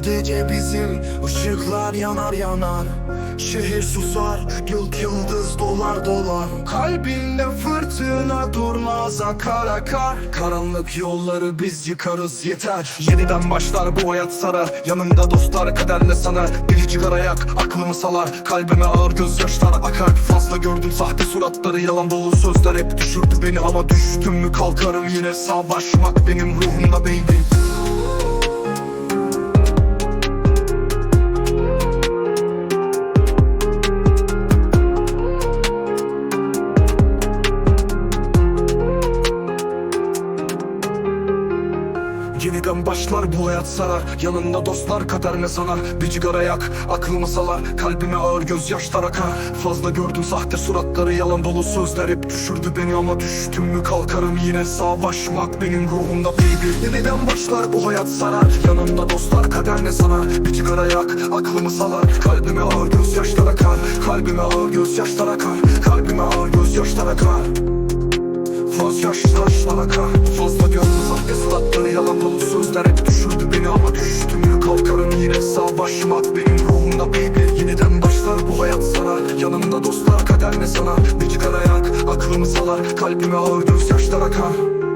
Gece bizim ışıklar yanar yanar. Şehir susar yıl yıldız dolar dolar. Kalbinde fırtına durmaz akar akar. Karanlık yolları biz yıkarız yeter. Yeniden başlar bu hayat sarar. Yanımda dostlar kaderle sanar. Bir cigara yak aklımı salar. Kalbime ağır gözyaşlar akar. Fazla gördüm sahte suratları yalan dolu sözler Hep düşürdü beni. Ama düştüm mü kalkarım yine. Savaşmak benim ruhumda baby Yeniden başlar bu hayat sarar Yanında dostlar kader ne sanar Bir cigara yak aklımı salar Kalbime ağır gözyaşlar akar Fazla gördüm sahte suratları yalan dolu sözler. Hep düşürdü beni ama düştüm mü kalkarım Yine. Savaşmak benim ruhumda baby. Yeniden başlar bu hayat sarar Yanımda dostlar kader ne sanar Bir cigara yak aklımı salar Kalbime ağır gözyaşlar akar Kalbime ağır gözyaşlar akar Kalbime ağır Faz yaşlar akar. Fazla gönlüm sahte suratları yalan dolu sözler Hep düşürdü beni ama düştüm kalkarım Yine savaşmak benim ruhumda baby Yeniden başlar. Bu hayat sarar Yanımda dostlar. Kader ne sanar Bir cigara yak aklımı salar. Kalbime ağır gözyaşlar akar